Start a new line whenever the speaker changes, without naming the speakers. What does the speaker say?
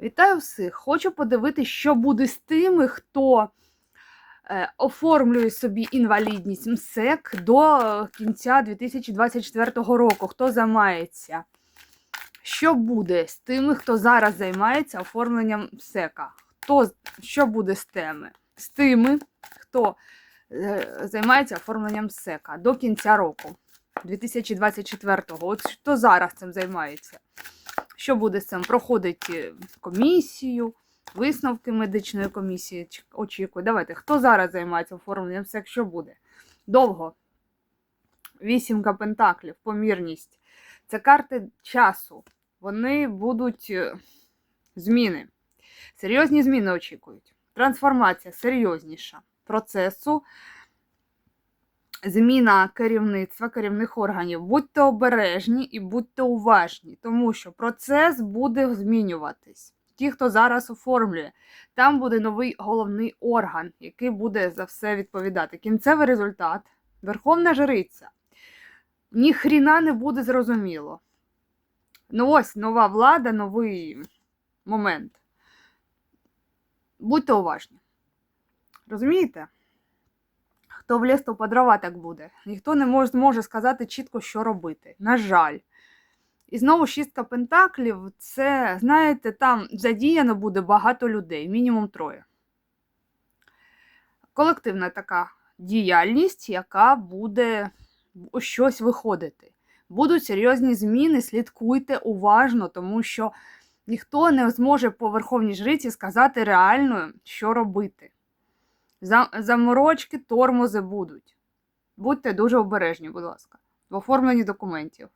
Вітаю всіх! Хочу подивитися, що буде з тими, хто е, оформлює собі інвалідність МСЕК до е, кінця 2024 року. Хто займається? Що буде з тими, хто зараз займається оформленням МСЕКа? Хто, що буде з теми? З тими, хто е, займається оформленням МСЕКа до кінця року 2024-го. От хто зараз цим займається? Що буде з цим? Проходить е, комісію, висновки медичної комісії очікує. Давайте, хто зараз займається оформленням МСЕК, що буде? Довго. Вісімка пентаклів, помірність. Це карти часу. Вони будуть е, зміни. Серйозні зміни очікують. Трансформація серйозніша процесу. Зміна керівництва, керівних органів. Будьте обережні і будьте уважні, тому що процес буде змінюватись. Ті, хто зараз оформлює, там буде новий головний орган, який буде за все відповідати. Кінцевий результат Верховна Жриця. Ніхріна не буде зрозуміло. Ну ось нова влада, новий момент. Будьте уважні. Розумієте? Хто в ліс, то по дрова так буде. Ніхто не може, зможе сказати чітко, що робити. На жаль. І знову шістка пентаклів це, знаєте, там задіяно буде багато людей, мінімум троє. Колективна така діяльність, яка буде щось виходити. Будуть серйозні зміни, слідкуйте уважно, тому що ніхто не зможе по верховній жриці сказати реально, що робити. За- Заморочки, тормози будуть. Будьте дуже обережні, будь ласка, в оформленні документів.